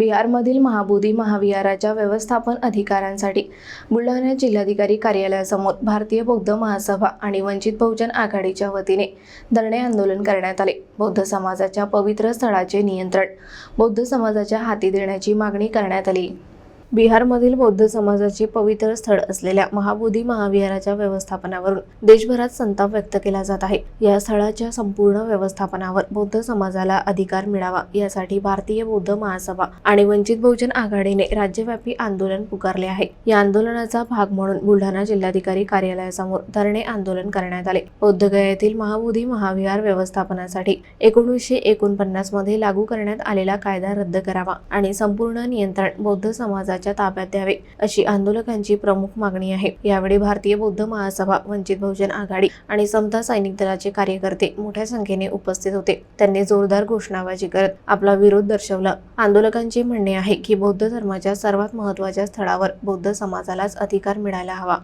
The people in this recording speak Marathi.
बिहारमधील महाबोधी महाविहाराच्या व्यवस्थापन अधिकाऱ्यांसाठी बुलढाणा जिल्हाधिकारी कार्यालयासमोर भारतीय बौद्ध महासभा आणि वंचित बहुजन आघाडीच्या वतीने धरणे आंदोलन करण्यात आले. बौद्ध समाजाच्या पवित्र स्थळाचे नियंत्रण बौद्ध समाजाच्या हाती देण्याची मागणी करण्यात आली. बिहारमधील बौद्ध समाजाचे पवित्र स्थळ असलेल्या महाबोधी महाविहाराच्या व्यवस्थापनावरून देशभरात संताप व्यक्त केला जात आहे. या स्थळाच्या संपूर्ण व्यवस्थापनावर बौद्ध समाजाला अधिकार मिळावा यासाठी भारतीय बौद्ध महासभा आणि वंचित बहुजन आघाडीने राज्यव्यापी आंदोलन पुकारले आहे. या आंदोलनाचा भाग म्हणून बुलढाणा जिल्हाधिकारी कार्यालयासमोर धरणे आंदोलन करण्यात आले. बौद्धगयातील येथील महाबोधी महाविहार व्यवस्थापनासाठी एकोणीसशे एकोणपन्नासमध्ये लागू करण्यात आलेला कायदा रद्द करावा आणि संपूर्ण नियंत्रण बौद्ध समाजाच्या ताब्यात द्यावे अशी आंदोलकांची प्रमुख मागणी आहे. यावेळी भारतीय बौद्ध महासभा वंचित बहुजन आघाडी आणि समता सैनिक दलाचे कार्यकर्ते मोठ्या संख्येने उपस्थित होते. त्यांनी जोरदार घोषणाबाजी करत आपला विरोध दर्शवला. आंदोलकांचे म्हणणे आहे की बौद्ध धर्माच्या सर्वात महत्त्वाच्या स्थळावर बौद्ध समाजालाच अधिकार मिळायला हवा.